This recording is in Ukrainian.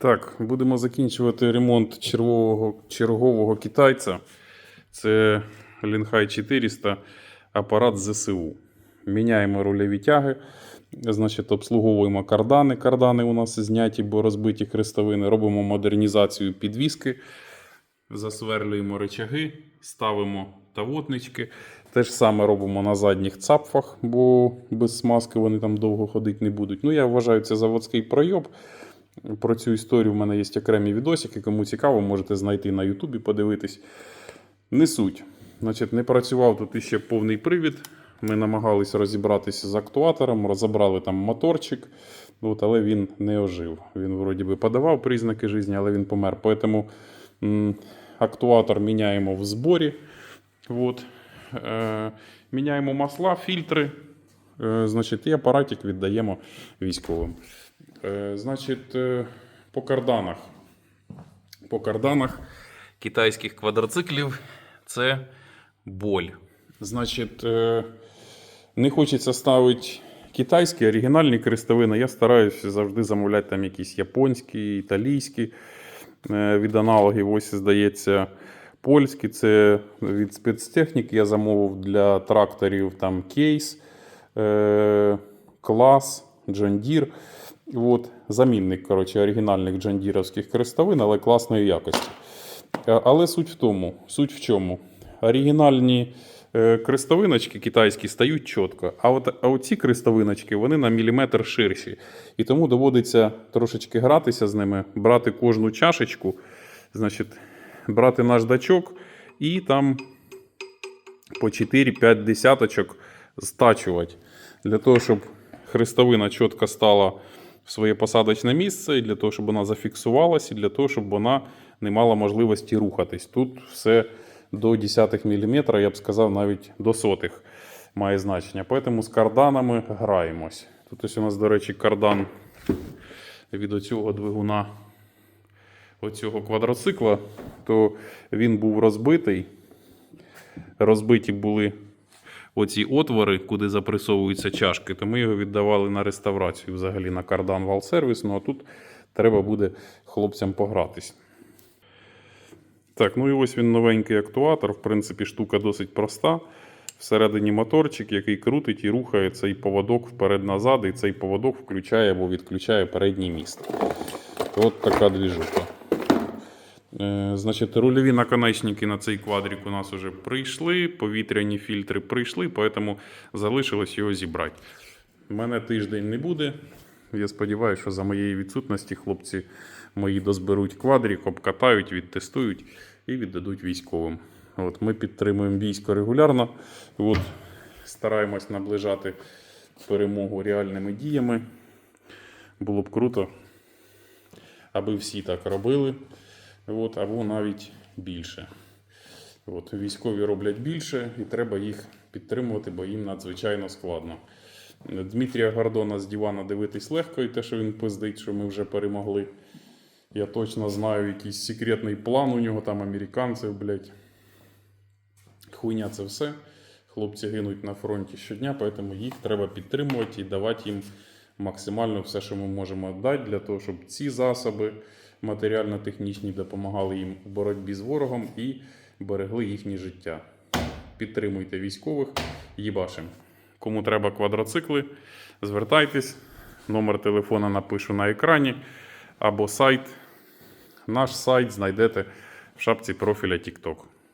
Так, будемо закінчувати ремонт чергового, чергового китайця. Це Лінхай 400, апарат ЗСУ. Міняємо рульові тяги, значить, обслуговуємо кардани. Кардани у нас зняті, бо розбиті хрестовини. Робимо модернізацію підвіски, засверлюємо речаги, ставимо тавотнички. Те ж саме робимо на задніх цапфах, бо без смазки вони там довго ходити не будуть. Ну, я вважаю, це заводський пройоб. Про цю історію в мене є окремі відосики. Кому цікаво, можете знайти на Ютубі, подивитись. Не суть. Значить, не працював тут іще повний привід. Ми намагалися розібратися з актуатором, розібрали там моторчик, от, але він не ожив. Він вроді би подавав признаки життя, але він помер. Тому актуатор міняємо в зборі. От. Е, міняємо масла, фільтри. Е, значить, і апаратик віддаємо військовим. Е, значить, е, по карданах. По карданах китайських квадроциклів це боль. Значить, не хочеться ставити китайські, оригінальні крестовини. Я стараюся завжди замовляти там якісь японські, італійські від аналогів. Ось, здається, польські. Це від спецтехніки. Я замовив для тракторів там кейс, е, клас, Джондір. От, замінник коротше, оригінальних джондіровських крестовин, але класної якості. Е, Але суть в тому, суть в чому? Оригінальні е, крестовиночки китайські стають чітко, а от а оці крестовиночки вони на міліметр ширші. І тому доводиться трошечки гратися з ними, брати кожну чашечку, значить, брати наждачок і там по 4-5 десяточок стачувати. Для того, щоб хрестовина чітко стала в своє посадочне місце, і для того, щоб вона зафіксувалася, і для того, щоб вона не мала можливості рухатись. Тут все до 10 мм, я б сказав, навіть до сотих має значення. Тому з карданами граємось. Тут ось у нас, до речі, кардан від оцього двигуна оцього квадроцикла, то він був розбитий. Розбиті були оці отвори, куди запресовуються чашки, то ми його віддавали на реставрацію взагалі на кардан вал-сервіс. Ну а тут треба буде хлопцям погратись. Так, ну і ось він новенький актуатор. В принципі, штука досить проста. Всередині моторчик, який крутить і рухає цей поводок вперед-назад, і цей поводок включає або відключає передній міст. От така двіжуха. Е, Значить, рульові наконечники на цей квадрик у нас вже прийшли, повітряні фільтри прийшли, тому залишилось його зібрати. У мене тиждень не буде. Я сподіваюся, що за моєї відсутності хлопці мої дозберуть квадрик, обкатають, відтестують і віддадуть військовим. От, ми підтримуємо військо регулярно. От, стараємось наближати перемогу реальними діями. Було б круто, аби всі так робили. От, або навіть більше. От, військові роблять більше, і треба їх підтримувати, бо їм надзвичайно складно. Дмитрія Гордона з дивана дивитись легко, і те, що він пиздить, що ми вже перемогли. Я точно знаю якийсь секретний план у нього, там американців, блядь. Хуйня це все. Хлопці гинуть на фронті щодня, тому їх треба підтримувати і давати їм максимально все, що ми можемо дати, для того, щоб ці засоби матеріально-технічні допомагали їм у боротьбі з ворогом і берегли їхнє життя. Підтримуйте військових, їбашим. Кому треба квадроцикли, звертайтесь. Номер телефона напишу на екрані або сайт. Наш сайт знайдете в шапці профіля TikTok.